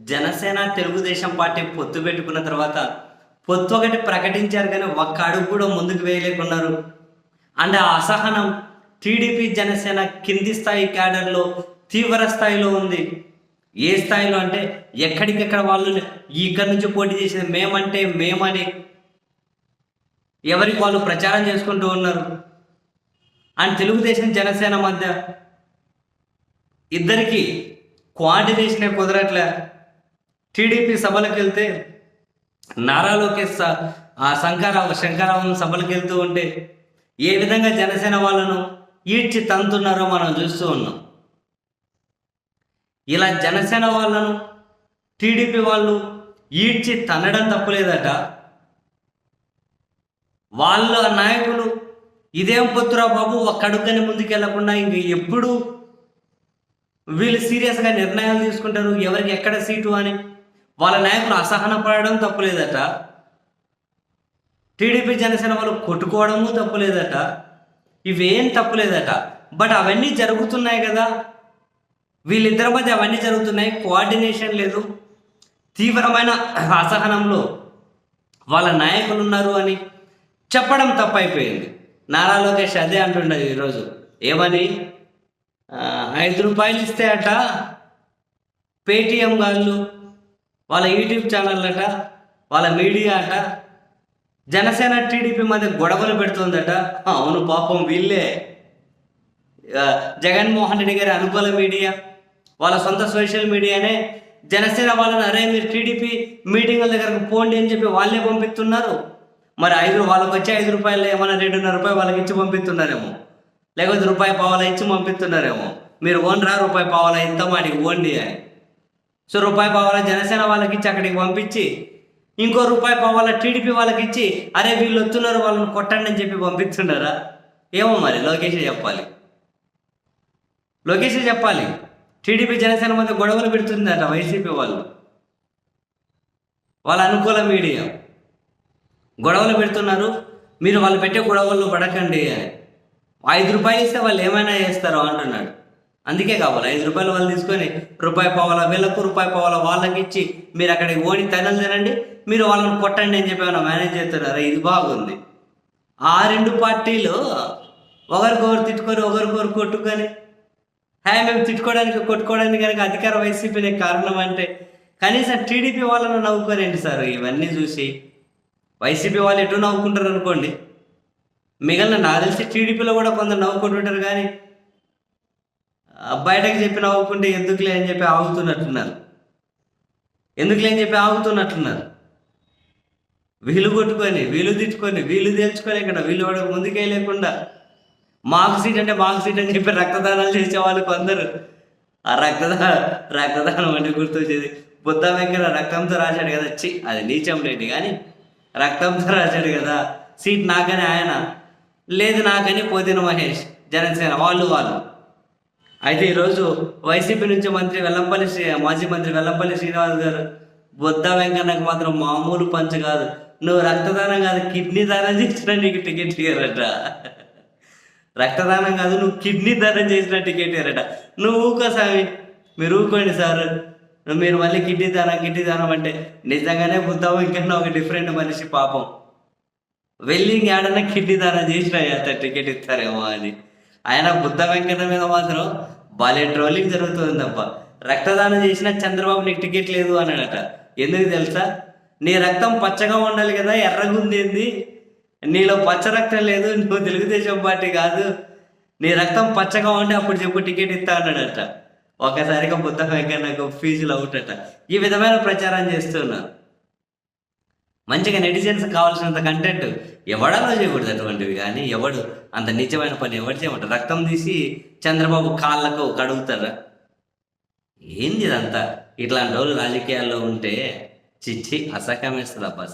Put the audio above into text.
Janasena Telugu Desam party పొత్తు పెట్టుకున్న తర్వాత పొత్తు ఒకటి ప్రకటించారు కానీ ఒక్క అడుగు కూడా ముందుకు వేయలేకున్నారు. అండ్ ఆ అసహనం టీడీపీ జనసేన కింది స్థాయి క్యాడర్లో తీవ్ర స్థాయిలో ఉంది. ఏ స్థాయిలో అంటే ఎక్కడికెక్కడ వాళ్ళు ఇక్కడి నుంచి పోటీ చేసేది మేమంటే మేమని ఎవరికి వాళ్ళు ప్రచారం చేసుకుంటూ ఉన్నారు. అండ్ తెలుగుదేశం జనసేన మధ్య ఇద్దరికి కోఆర్డినేషనే కుదరట్లే. టీడీపీ సభలకు వెళ్తే నారా లోకేష్ స- ఆ శంకరావు శంకరావం సభలకు వెళ్తూ ఉంటే ఏ విధంగా జనసేన వాళ్ళను ఈడ్చి తంతున్నారో మనం చూస్తూ ఉన్నాం. ఇలా జనసేన వాళ్ళను టీడీపీ వాళ్ళు ఈడ్చి తన్నడం తప్పులేదట. వాళ్ళ నాయకులు ఇదేం పొత్తురా బాబు ఒక్కడుగ్గని ముందుకెళ్ళకుండా ఇంక ఎప్పుడు వీళ్ళు సీరియస్గా నిర్ణయాలు తీసుకుంటారు? ఎవరికి ఎక్కడ సీటు అని వాళ్ళ నాయకులు అసహన పడడం తప్పులేదట. టీడీపీ జనసేన వాళ్ళు కొట్టుకోవడము తప్పులేదట. ఇవేం తప్పులేదట. బట్ అవన్నీ జరుగుతున్నాయి కదా. వీళ్ళిద్దరి మధ్య అవన్నీ జరుగుతున్నాయి. కోఆర్డినేషన్ లేదు. తీవ్రమైన అసహనంలో వాళ్ళ నాయకులు ఉన్నారు అని చెప్పడం తప్పైపోయింది. నారా లోకేష్ అదే అంటుండదు ఈరోజు. ఏమని? ఐదు రూపాయలు ఇస్తే అట. పేటిఎం వాళ్ళు వాళ్ళ యూట్యూబ్ ఛానల్ అట వాళ్ళ మీడియా అట జనసేన టీడీపీ మధ్య గొడవలు పెడుతుందట. అవును పాపం వీళ్ళే. జగన్మోహన్ రెడ్డి గారి అనుకూల మీడియా వాళ్ళ సొంత సోషల్ మీడియానే. జనసేన వాళ్ళని అరే మీరు టీడీపీ మీటింగుల దగ్గరకు పోండి అని చెప్పి వాళ్ళే పంపిస్తున్నారు. మరి ఐదు వాళ్ళకి వచ్చే ఐదు రూపాయలు ఏమైనా రెండున్నర రూపాయలు వాళ్ళకి ఇచ్చి పంపిస్తున్నారేమో. లేకపోతే రూపాయి పావాల ఇచ్చి పంపిస్తున్నారేమో. మీరు ఓన్రా రూపాయి పావాల ఇంత మాటికి ఓండి అని. సో రూపాయి పావాల జనసేన వాళ్ళకి ఇచ్చి అక్కడికి పంపించి ఇంకో రూపాయి పావాల టీడీపీ వాళ్ళకి ఇచ్చి అరే వీళ్ళు వస్తున్నారు వాళ్ళని కొట్టండి అని చెప్పి పంపిస్తున్నారా ఏమో మరి లోకేష్ చెప్పాలి. లోకేష్ చెప్పాలి టీడీపీ జనసేన మధ్య గొడవలు పెడుతుందట వైసీపీ వాళ్ళు. వాళ్ళ అనుకూల మీడియా. గొడవలు పెడుతున్నారు మీరు వాళ్ళు పెట్టే గొడవల్లో పడకండి అని. ఐదు రూపాయలు ఇస్తే వాళ్ళు ఏమైనా చేస్తారో అంటున్నాడు. అందుకే కావాలి. ఐదు రూపాయలు వాళ్ళు తీసుకొని రూపాయి పోవాలా వీళ్ళకు రూపాయి పోవాలా వాళ్ళకి ఇచ్చి మీరు అక్కడికి ఓడి తనలు తినండి మీరు వాళ్ళని కొట్టండి అని చెప్పి ఏమైనా మేనేజ్ చేస్తున్నారా ఇది బాగుంది. ఆ రెండు పార్టీలు ఒకరికొకరు తిట్టుకొని ఒకరికొకరు కొట్టుకొని హాయ్ మేము తిట్టుకోవడానికి కొట్టుకోవడానికి కనుక అధికార వైసీపీనే కారణం అంటే కనీసం టీడీపీ వాళ్ళని నవ్వుకోరేంటి సార్? ఇవన్నీ చూసి వైసీపీ వాళ్ళు ఎటు నవ్వుకుంటారు అనుకోండి మిగిలిన నాకు తెలిసి టీడీపీలో కూడా కొందరు నవ్వుకుంటుంటారు కానీ బయటకు చెప్పి నవ్వుకుంటే ఎందుకులే అని చెప్పి ఆగుతున్నట్టున్నారు. ఎందుకులే అని చెప్పి ఆగుతున్నట్టున్నారు. వీలు కొట్టుకొని వీలు తిట్టుకొని వీలు తేల్చుకొని ఇక్కడ వీలు వాడు ముందుకే లేకుండా మాకు సీట్ అంటే మాకు సీట్ అని చెప్పి రక్తదానాలు చేసేవాళ్ళు కొందరు. ఆ రక్తదాన రక్తదానం అంటే గుర్తొచ్చేది. బుద్ధ వెంకట రక్తంతో రాశాడు కదా చి అది నీచం లేండి కానీ రక్తంతో రాశాడు కదా సీట్ నాకని ఆయన లేదు నాకని పోతిన మహేష్ జనసేన వాళ్ళు వాళ్ళు. అయితే ఈరోజు వైసీపీ నుంచి మంత్రి వెల్లంపల్లి శ్రీ మాజీ మంత్రి వెల్లంపల్లి శ్రీనివాస్ గారు బుద్ధ వెంకన్నకు మాత్రం మామూలు పంచ కాదు. నువ్వు రక్తదానం కాదు కిడ్నీ దానం చేసినా నీకు టికెట్ ఇయ్యారట. రక్తదానం కాదు నువ్వు కిడ్నీ దానం చేసిన టికెట్ ఇయ్యారట. నువ్వు ఊకో స్వామి మీరు ఊకోండి సార్. మీరు మళ్ళీ కిడ్నీ దానం కిడ్నీ దానం అంటే నిజంగానే బుద్ధ ఇంకన్నా ఒక డిఫరెంట్ మనిషి పాపం. వెళ్ళి ఏడన్నా కిడ్నీ దానం చేసిన టికెట్ ఇస్తారేమో అని. ఆయన బుద్ధ వెంకన్న మీద మాత్రం భలే ట్రోలింగ్ జరుగుతుంది తప్ప రక్తదానం చేసిన చంద్రబాబు నీకు టికెట్ లేదు అన్నాడట. ఎందుకు తెలుసా? నీ రక్తం పచ్చగా ఉండాలి కదా ఎర్రగుంది ఏంది? నీలో పచ్చ రక్తం లేదు నువ్వు తెలుగుదేశం పార్టీ కాదు. నీ రక్తం పచ్చగా ఉండి అప్పుడు చెప్పు టికెట్ ఇస్తా అన్నాడట. ఒకసారిగా బుద్ధ వెంకన్నకు ఫీజులు అవుటట. ఈ విధమైన ప్రచారం చేస్తున్నారు మంచిగా నెటిజన్స్ కావాల్సినంత కంటెంట్ ఎవడలో చేయకూడదు అటువంటివి కానీ ఎవడు అంత నిజమైన పని ఎవడు చేయమంటారు రక్తం తీసి చంద్రబాబు కాళ్ళకు కడుగుతారా? ఏంది ఇదంతా? ఇట్లాంటి వాళ్ళు రాజకీయాల్లో ఉంటే చిచ్చి అసహ్యం వేస్తుంది అబ్బా